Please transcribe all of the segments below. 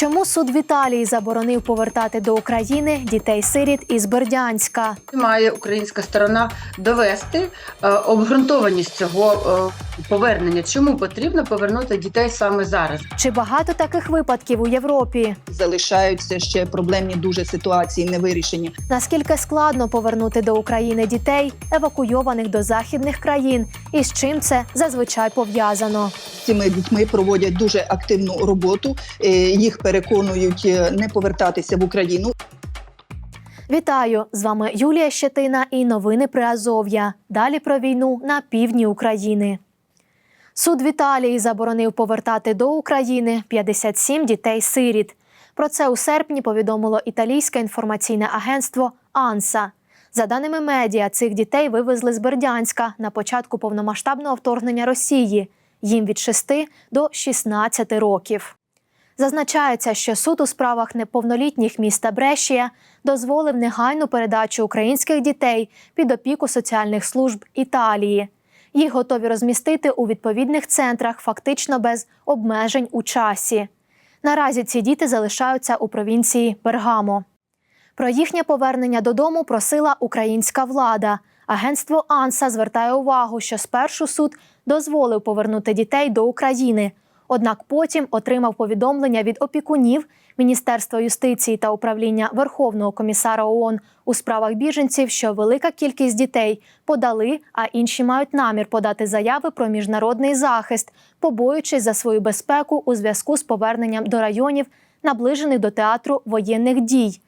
Чому суд в Італії заборонив повертати до України дітей-сиріт із Бердянська? Має українська сторона довести е, обґрунтованість цього е, повернення. Чому потрібно повернути дітей саме зараз? Чи багато таких випадків у Європі? залишаються ще проблемні дуже ситуації, не вирішені. Наскільки складно повернути до України дітей, евакуйованих до західних країн, і з чим це зазвичай пов'язано? З цими дітьми проводять дуже активну роботу. е, Їх переконують е, не повертатися в Україну. Вітаю! З вами Юлія Щетина і новини при Азов'я. Далі про війну на півдні України. Суд в Італії заборонив повертати до України 57 дітей-сиріт. Про це у серпні повідомило італійське інформаційне агентство АНСА. За даними медіа, цих дітей вивезли з Бердянська на початку повномасштабного вторгнення Росії. Їм від 6 до 16 років. Зазначається, що суд у справах неповнолітніх міста Брешія дозволив негайну передачу українських дітей під опіку соціальних служб Італії. Їх готові розмістити у відповідних центрах фактично без обмежень у часі. Наразі ці діти залишаються у провінції Бергамо. Про їхнє повернення додому просила українська влада. Агентство АНСА звертає увагу, що спершу суд дозволив повернути дітей до України. Однак потім отримав повідомлення від опікунів Міністерства юстиції та управління Верховного комісара ООН у справах біженців, що велика кількість дітей подали, а інші мають намір подати заяви про міжнародний захист, побоюючись за свою безпеку у зв'язку з поверненням до районів, наближених до театру воєнних дій.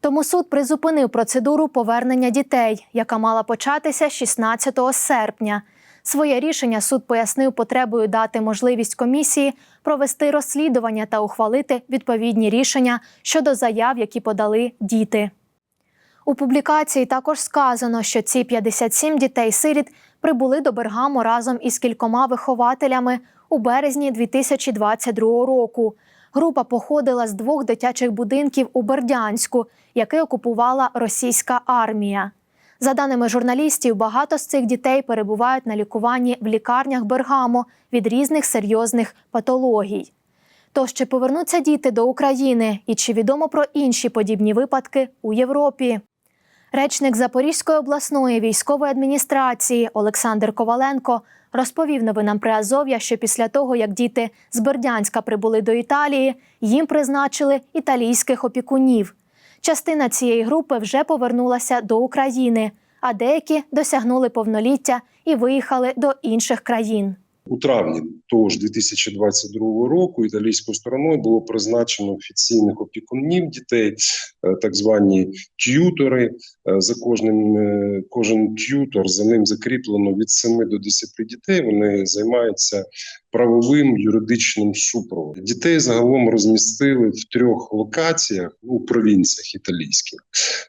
Тому суд призупинив процедуру повернення дітей, яка мала початися 16 серпня. Своє рішення суд пояснив потребою дати можливість комісії провести розслідування та ухвалити відповідні рішення щодо заяв, які подали діти. У публікації також сказано, що ці 57 дітей-сиріт прибули до Бергамо разом із кількома вихователями у березні 2022 року. Група походила з двох дитячих будинків у Бердянську, які окупувала російська армія. За даними журналістів, багато з цих дітей перебувають на лікуванні в лікарнях Бергамо від різних серйозних патологій. Тож чи повернуться діти до України і чи відомо про інші подібні випадки у Європі? Речник Запорізької обласної військової адміністрації Олександр Коваленко розповів новинам при Азов'я, що після того, як діти з Бердянська прибули до Італії, їм призначили італійських опікунів. Частина цієї групи вже повернулася до України, а деякі досягнули повноліття і виїхали до інших країн. У травні того ж 2022 року італійською стороною було призначено офіційних опікунів дітей, е, так звані т'ютори. Е, За кожним е, кожен т'ютор за ним закріплено від 7 до 10 дітей. Вони займаються правовим юридичним супроводом. Дітей загалом розмістили в трьох локаціях ну, у провінціях італійських.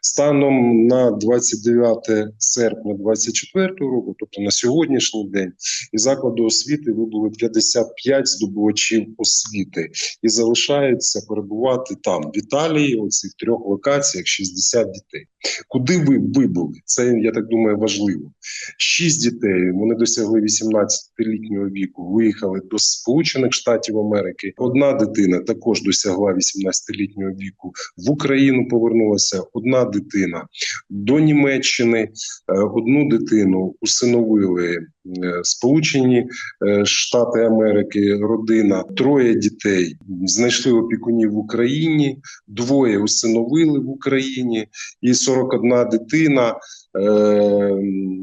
Станом на 29 серпня 2024 року, тобто на сьогоднішній день, із закладу освіти вибули 55 здобувачів освіти і залишаються перебувати там в Італії, у цих трьох локаціях 60 дітей. Куди ви вибули? Це я так думаю важливо. Шість дітей вони досягли 18-літнього віку, виїхали до Сполучених Штатів Америки. Одна дитина також досягла 18-літнього віку. В Україну повернулася одна дитина до Німеччини. е, Одну дитину усиновили е, Сполучені е, Штати Америки, родина, троє дітей знайшли опікунів в Україні, двоє усиновили в Україні, і 41 дитина. е,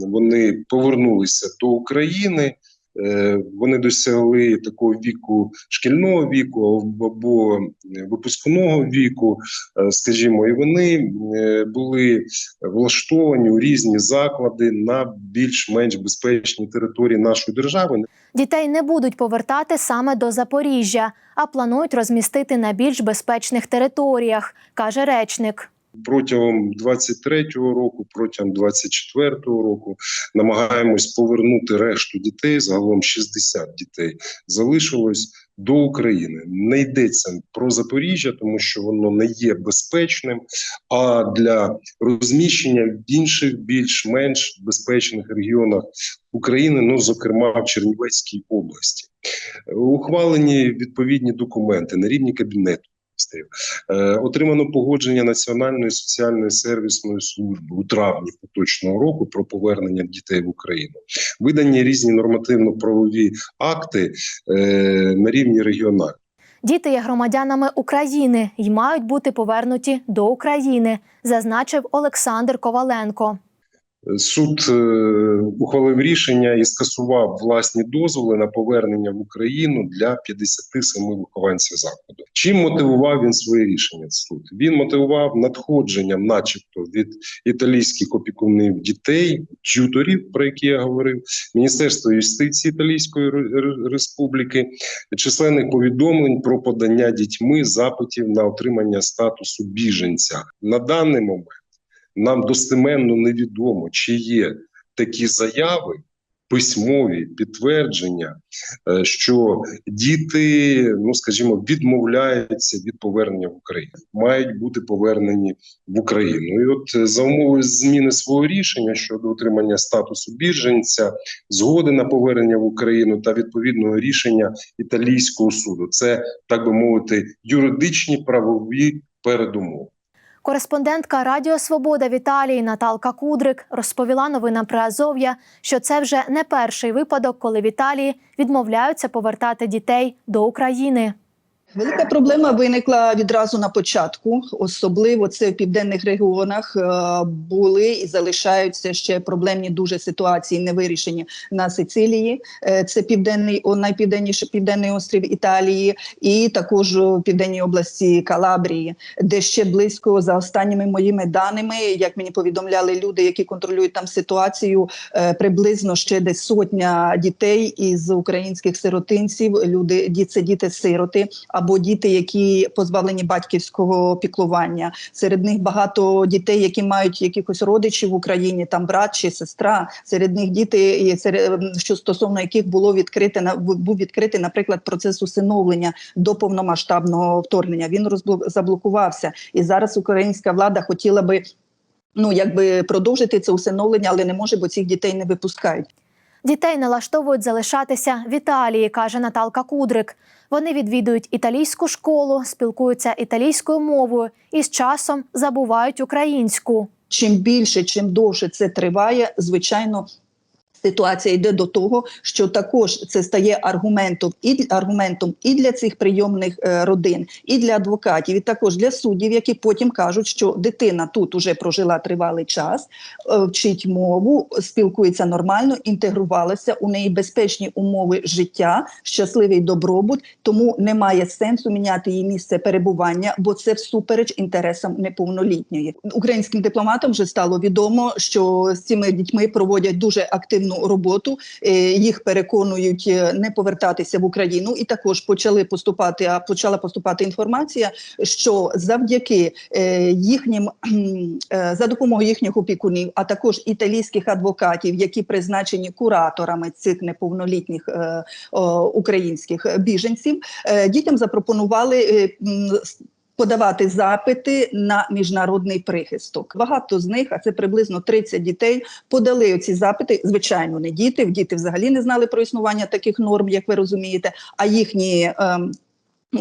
Вони повернулися до України. Е, Вони досягли такого віку шкільного віку або випускного віку, е, скажімо, і вони були влаштовані у різні заклади на більш-менш безпечній території нашої держави. Дітей не будуть повертати саме до Запоріжжя, а планують розмістити на більш безпечних територіях, каже речник. Протягом 23-го року, протягом 24-го року намагаємось повернути решту дітей. Загалом 60 дітей залишилось до України. Не йдеться про Запоріжжя, тому що воно не є безпечним. А для розміщення в інших більш-менш безпечних регіонах України, ну зокрема в Чернівецькій області, ухвалені відповідні документи на рівні кабінету. Міністрів. Е, отримано погодження Національної соціальної сервісної служби у травні поточного року про повернення дітей в Україну. Видані різні нормативно-правові акти е, на рівні регіональних. Діти є громадянами України і мають бути повернуті до України, зазначив Олександр Коваленко. Суд е, ухвалив рішення і скасував власні дозволи на повернення в Україну для 57 вихованців закладу. Чим мотивував він своє рішення? Суд він мотивував надходженням, начебто, від італійських опікунів дітей, тюторів, про які я говорив, Міністерства юстиції Італійської Ре- Ре- Республіки, численних повідомлень про подання дітьми запитів на отримання статусу біженця на даний момент нам достеменно невідомо, чи є такі заяви, письмові підтвердження, е, що діти, ну скажімо, відмовляються від повернення в Україну, мають бути повернені в Україну. І от е, за умови зміни свого рішення щодо отримання статусу біженця, згоди на повернення в Україну та відповідного рішення італійського суду, це так би мовити, юридичні правові передумови. Кореспондентка Радіо Свобода в Італії Наталка Кудрик розповіла новинам Приазов'я, що це вже не перший випадок, коли в Італії відмовляються повертати дітей до України. Велика проблема виникла відразу на початку, особливо це в південних регіонах е, були і залишаються ще проблемні дуже ситуації, не вирішені на Сицилії. Е, Це південний найпівденніший південний острів Італії, і також у південній області Калабрії, де ще близько за останніми моїми даними, як мені повідомляли люди, які контролюють там ситуацію, е, приблизно ще десь сотня дітей із українських сиротинців. Люди це діти-сироти або діти, які позбавлені батьківського піклування. Серед них багато дітей, які мають якихось родичів в Україні, там брат чи сестра. Серед них діти, серед, що стосовно яких було відкрите був відкритий, наприклад, процес усиновлення до повномасштабного вторгнення. Він заблокувався, і зараз українська влада хотіла би. Ну, якби продовжити це усиновлення, але не може, бо цих дітей не випускають. Дітей налаштовують залишатися в Італії, каже Наталка Кудрик. Вони відвідують італійську школу, спілкуються італійською мовою і з часом забувають українську. чим більше, чим довше це триває, звичайно. Ситуація йде до того, що також це стає аргументом і аргументом і для цих прийомних е, родин, і для адвокатів, і також для суддів, які потім кажуть, що дитина тут уже прожила тривалий час, е, вчить мову, спілкується нормально, інтегрувалася у неї безпечні умови життя, щасливий добробут. Тому немає сенсу міняти її місце перебування, бо це всупереч інтересам неповнолітньої. Українським дипломатам вже стало відомо, що з цими дітьми проводять дуже активну роботу. Е, Їх переконують е, не повертатися в Україну, і також почали поступати. А почала поступати інформація, що завдяки е, їхнім за допомогою їхніх опікунів, а також італійських адвокатів, які призначені кураторами цих неповнолітніх українських біженців, дітям запропонували. Подавати запити на міжнародний прихисток. Багато з них, а це приблизно 30 дітей, подали ці запити. Звичайно, не діти. Діти взагалі не знали про існування таких норм, як ви розумієте. А їхні ем,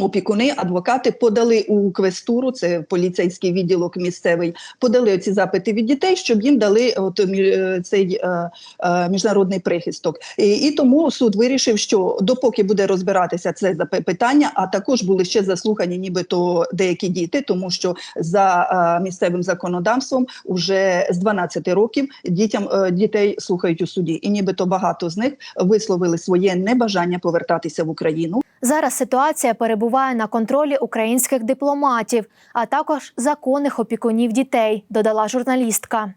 опікуни, адвокати подали у квестуру, це поліцейський відділок місцевий, подали ці запити від дітей, щоб їм дали от е, цей е, е, міжнародний прихисток. І, і тому суд вирішив, що допоки буде розбиратися це питання, а також були ще заслухані, нібито деякі діти, тому що за е, місцевим законодавством уже з 12 років дітям е, дітей слухають у суді, і нібито багато з них висловили своє небажання повертатися в Україну. Зараз ситуація перебуває на контролі українських дипломатів, а також законних опікунів дітей, додала журналістка.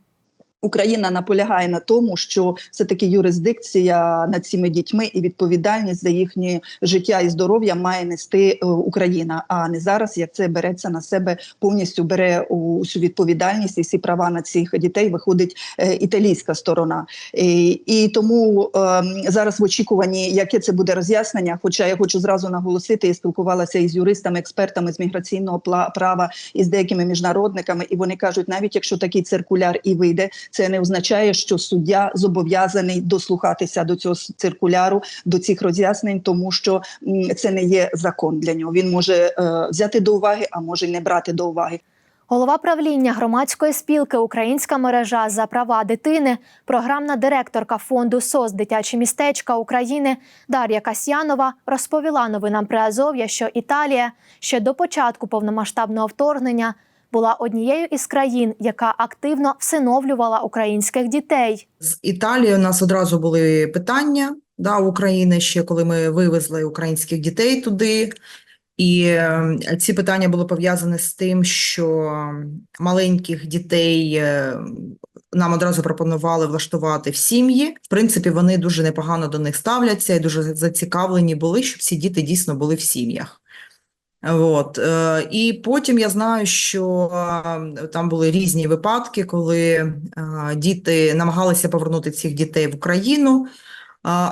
Україна наполягає на тому, що все таки юрисдикція над цими дітьми і відповідальність за їхнє життя і здоров'я має нести е, Україна, а не зараз, як це береться на себе, повністю бере усю відповідальність і всі права на цих дітей виходить е, італійська сторона. І, і тому е, зараз в очікуванні, яке це буде роз'яснення. Хоча я хочу зразу наголосити, я спілкувалася із юристами, експертами з міграційного права і з деякими міжнародниками, і вони кажуть, навіть якщо такий циркуляр і вийде, це не означає, що суддя зобов'язаний дослухатися до цього циркуляру, до цих роз'яснень, тому що це не є закон для нього. Він може е, взяти до уваги, а може й не брати до уваги. Голова правління громадської спілки Українська мережа за права дитини, програмна директорка фонду СОС Дитячі містечка України Дар'я Касьянова розповіла новинам Приазов'я, що Італія ще до початку повномасштабного вторгнення була однією із країн, яка активно всиновлювала українських дітей. З Італії у нас одразу були питання да, України ще коли ми вивезли українських дітей туди. І е, ці питання були пов'язані з тим, що маленьких дітей е, нам одразу пропонували влаштувати в сім'ї. В принципі, вони дуже непогано до них ставляться і дуже зацікавлені були, щоб ці діти дійсно були в сім'ях. От. І потім я знаю, що там були різні випадки, коли діти намагалися повернути цих дітей в Україну.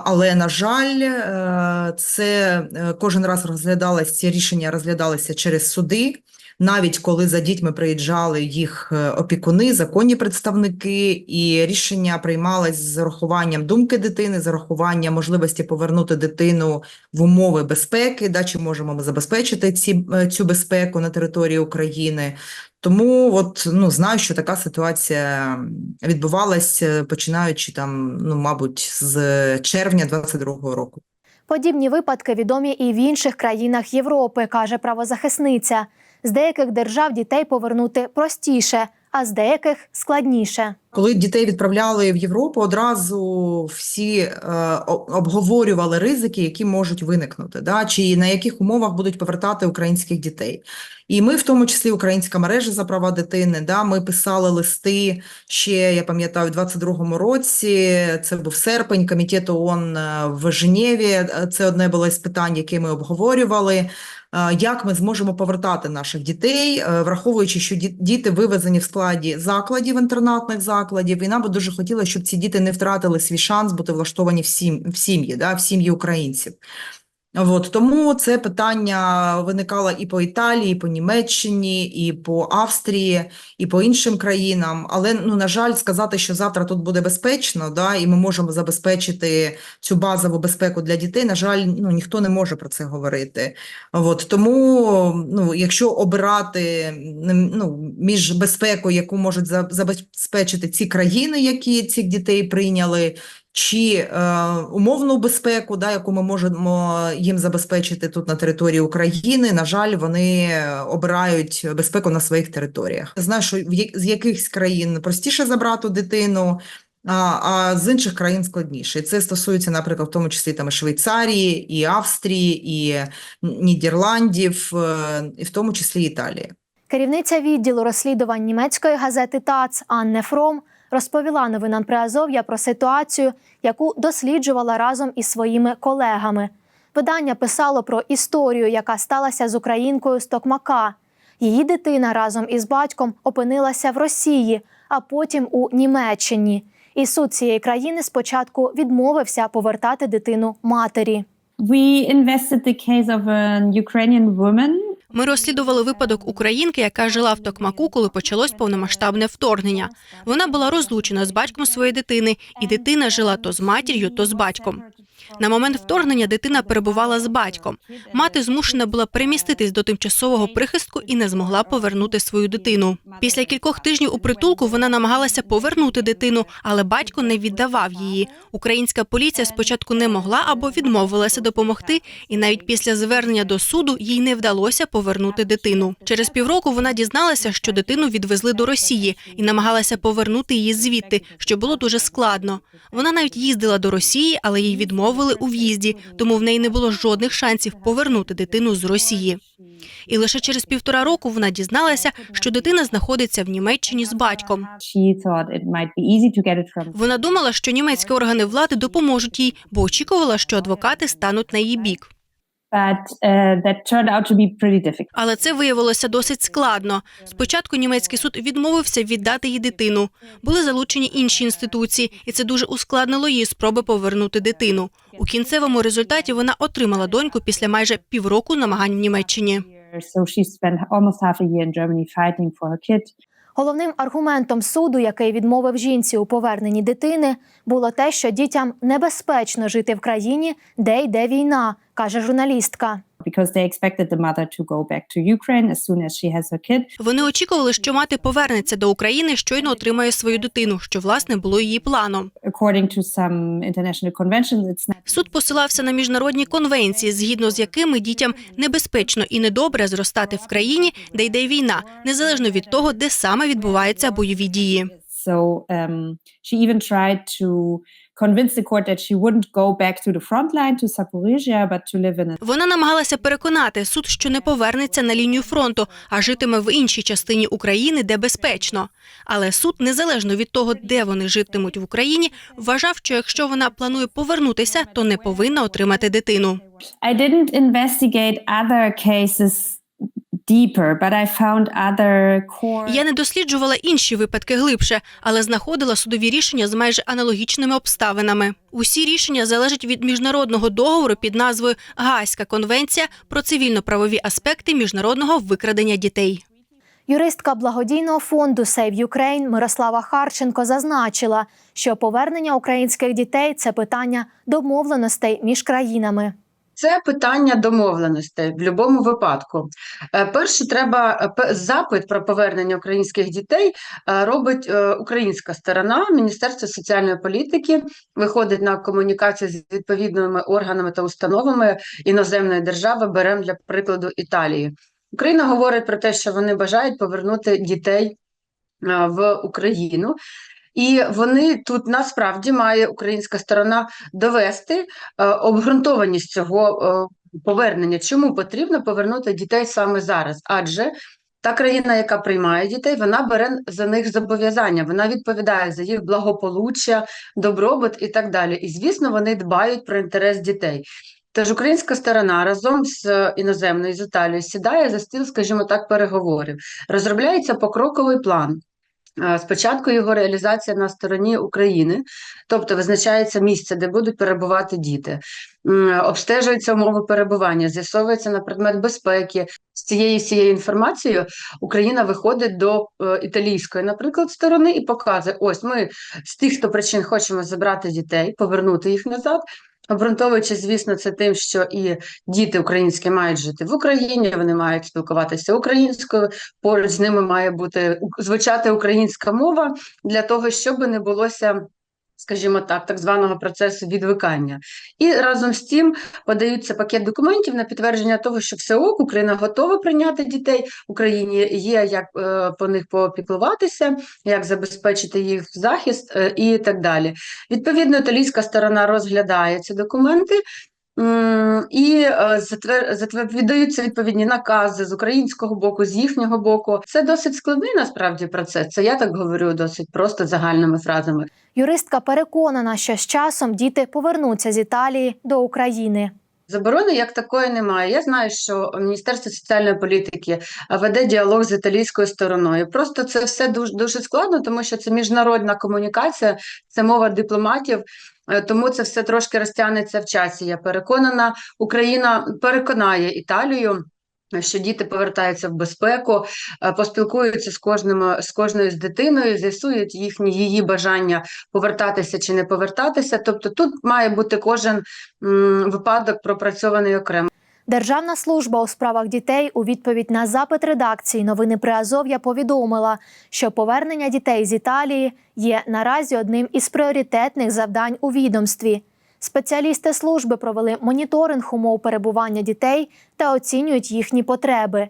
Але, на жаль, е, це е, кожен раз розглядалося, ці рішення розглядалися через суди. Навіть коли за дітьми приїжджали їх е, опікуни, законні представники, і рішення приймалось з урахуванням думки дитини, з урахуванням можливості повернути дитину в умови безпеки, да, чи можемо ми забезпечити ці, е, цю безпеку на території України. Тому от, ну, знаю, що така ситуація відбувалася, починаючи там, ну, мабуть, з червня 22-го року. Подібні випадки відомі і в інших країнах Європи, каже правозахисниця. З деяких держав дітей повернути простіше, а з деяких складніше. Коли дітей відправляли в Європу, одразу всі е, обговорювали ризики, які можуть виникнути, да, чи на яких умовах будуть повертати українських дітей. І ми, в тому числі, Українська мережа за права дитини, да, ми писали листи ще, я пам'ятаю, у 22-му році, це був серпень, комітет ООН е, в Женєві, е, це одне було з питань, які ми обговорювали. Е, Як ми зможемо повертати наших дітей, е, враховуючи, що ді- діти вивезені в складі закладів, інтернатних закладів, і нам би дуже хотілося, щоб ці діти не втратили свій шанс бути влаштовані в сім- в сім'ї, да, в сім'ї українців. От, тому це питання виникало і по Італії, і по Німеччині, і по Австрії, і по іншим країнам. Але, ну, на жаль, сказати, що завтра тут буде безпечно, да, і ми можемо забезпечити цю базову безпеку для дітей, на жаль, ну, ніхто не може про це говорити. От, тому, ну, якщо обирати ну, між безпекою, яку можуть забезпечити ці країни, які цих дітей прийняли, чи е, умовну безпеку, да, яку ми можемо їм забезпечити тут на території України, на жаль, вони обирають безпеку на своїх територіях. Знаю, що з якихось країн простіше забрати дитину, а, а з інших країн складніше. Це стосується, наприклад, в тому числі там Швейцарії, і Австрії, і Нідерландів, е, і в тому числі Італії. Керівниця відділу розслідувань німецької газети ТАЦ Анне Фром розповіла новинам Приазов'я про ситуацію, яку досліджувала разом із своїми колегами. Видання писало про історію, яка сталася з українкою з Токмака. Її дитина разом із батьком опинилася в Росії, а потім у Німеччині. І суд цієї країни спочатку відмовився повертати дитину матері. We invested the case of an Ukrainian woman Ми розслідували випадок українки, яка жила в Токмаку, коли почалось повномасштабне вторгнення. Вона була розлучена з батьком своєї дитини, і дитина жила то з матір'ю, то з батьком. На момент вторгнення дитина перебувала з батьком. Мати змушена була переміститись до тимчасового прихистку і не змогла повернути свою дитину. Після кількох тижнів у притулку вона намагалася повернути дитину, але батько не віддавав її. Українська поліція спочатку не могла або відмовилася допомогти, і навіть після звернення до суду їй не вдалося повернути дитину. Через півроку вона дізналася, що дитину відвезли до Росії і намагалася повернути її звідти, що було дуже складно. Вона навіть їздила до Росії, але їй відмовили у в'їзді, тому в неї не було жодних шансів повернути дитину з Росії. І лише через півтора року вона дізналася, що дитина знаходиться в Німеччині з батьком. Вона думала, що німецькі органи влади допоможуть їй, бо очікувала, що адвокати стануть на її бік. Але це виявилося досить складно. Спочатку німецький суд відмовився віддати їй дитину. Були залучені інші інституції, і це дуже ускладнило її спроби повернути дитину. У кінцевому результаті вона отримала доньку після майже півроку намагань в Німеччині. So she spent almost half a year in Germany fighting for her kid. Головним аргументом суду, який відмовив жінці у поверненні дитини, було те, що дітям небезпечно жити в країні, де йде війна, каже журналістка. Because they expected the mother to go back to Ukraine as soon as she has her kid. Вони очікували, що мати повернеться до України, щойно отримає свою дитину, що власне було її планом. According to some international conventions, it's not Суд посилався на міжнародні конвенції, згідно з якими дітям небезпечно і недобре зростати в країні, де йде війна, незалежно від того, де саме відбуваються бойові дії. so. Um, she even tried to convince the court that she wouldn't go back to the front line to Zaporizhia, but to live in a Вона намагалася переконати суд, що не повернеться на лінію фронту, а житиме в іншій частині України, де безпечно. Але суд, незалежно від того, де вони житимуть в Україні, вважав, що якщо вона планує повернутися, то не повинна отримати дитину. I didn't investigate other cases Я не досліджувала інші випадки глибше, але знаходила судові рішення з майже аналогічними обставинами. Усі рішення залежать від міжнародного договору під назвою Гаазька конвенція про цивільно-правові аспекти міжнародного викрадення дітей. Юристка благодійного фонду Save Ukraine Мирослава Харченко зазначила, що повернення українських дітей це питання домовленостей між країнами. Це питання домовленостей в будь-якому випадку. Е, Перше, треба е, запит про повернення українських дітей е, робить українська сторона, Міністерство соціальної політики виходить на комунікацію з відповідними органами та установами іноземної держави. Беремо для прикладу Італії. Україна говорить про те, що вони бажають повернути дітей в Україну. І вони тут насправді має українська сторона довести е, обґрунтованість цього е, повернення. Чому потрібно повернути дітей саме зараз? Адже та країна, яка приймає дітей, вона бере за них зобов'язання, вона відповідає за їх благополуччя, добробут і так далі. І звісно, вони дбають про інтерес дітей. Тож українська сторона разом з іноземною з Італією сідає за стіл, скажімо так, переговорів. Розробляється покроковий план. Спочатку його реалізація на стороні України, тобто визначається місце, де будуть перебувати діти, М, обстежуються умови перебування, з'ясовується на предмет безпеки. З цією всією інформацією Україна виходить до е, італійської, наприклад, сторони і показує: ось ми з тих, хто причин хочемо забрати дітей, повернути їх назад. Обґрунтовуючи, звісно, це тим, що і діти українські мають жити в Україні, вони мають спілкуватися українською, поруч з ними має бути звучати українська мова для того, щоб не булося, скажімо так, так званого процесу відвикання. І разом з тим подаються пакет документів на підтвердження того, що все ок, Україна готова прийняти дітей. В Україні є як е, по них попіклуватися, як забезпечити їх захист е, і так далі. Відповідно, італійська сторона розглядає ці документи. І е, віддаються відповідні накази з українського боку, з їхнього боку. Це досить складний насправді процес. Це я так говорю досить просто загальними фразами. Юристка переконана, що з часом діти повернуться з Італії до України. Заборони як такої немає. Я знаю, що Міністерство соціальної політики веде діалог з італійською стороною. Просто це все дуже дуже складно, тому що це міжнародна комунікація, це мова дипломатів. Е, Тому це все трошки розтягнеться в часі. Я переконана, Україна переконає Італію. Що діти повертаються в безпеку, е, поспілкуються з кожним з кожною з дитиною, з'ясують їхні її бажання повертатися чи не повертатися. Тобто тут має бути кожен м, випадок пропрацьований окремо. Державна служба у справах дітей у відповідь на запит редакції новини Приазов'я повідомила, що повернення дітей з Італії є наразі одним із пріоритетних завдань у відомстві. Спеціалісти служби провели моніторинг умов перебування дітей та оцінюють їхні потреби.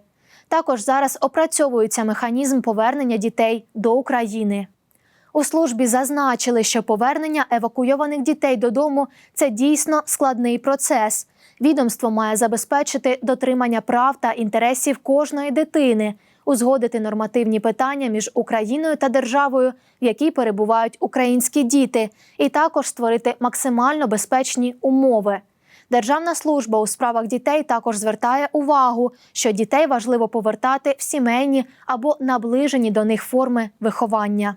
Також зараз опрацьовується механізм повернення дітей до України. У службі зазначили, що повернення евакуйованих дітей додому це дійсно складний процес. Відомство має забезпечити дотримання прав та інтересів кожної дитини, узгодити нормативні питання між Україною та державою, в якій перебувають українські діти, і також створити максимально безпечні умови. Державна служба у справах дітей також звертає увагу, що дітей важливо повертати в сімейні або наближені до них форми виховання.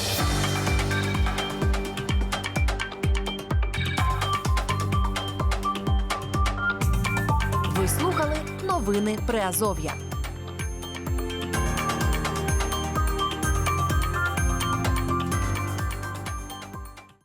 Новини Приазов'я.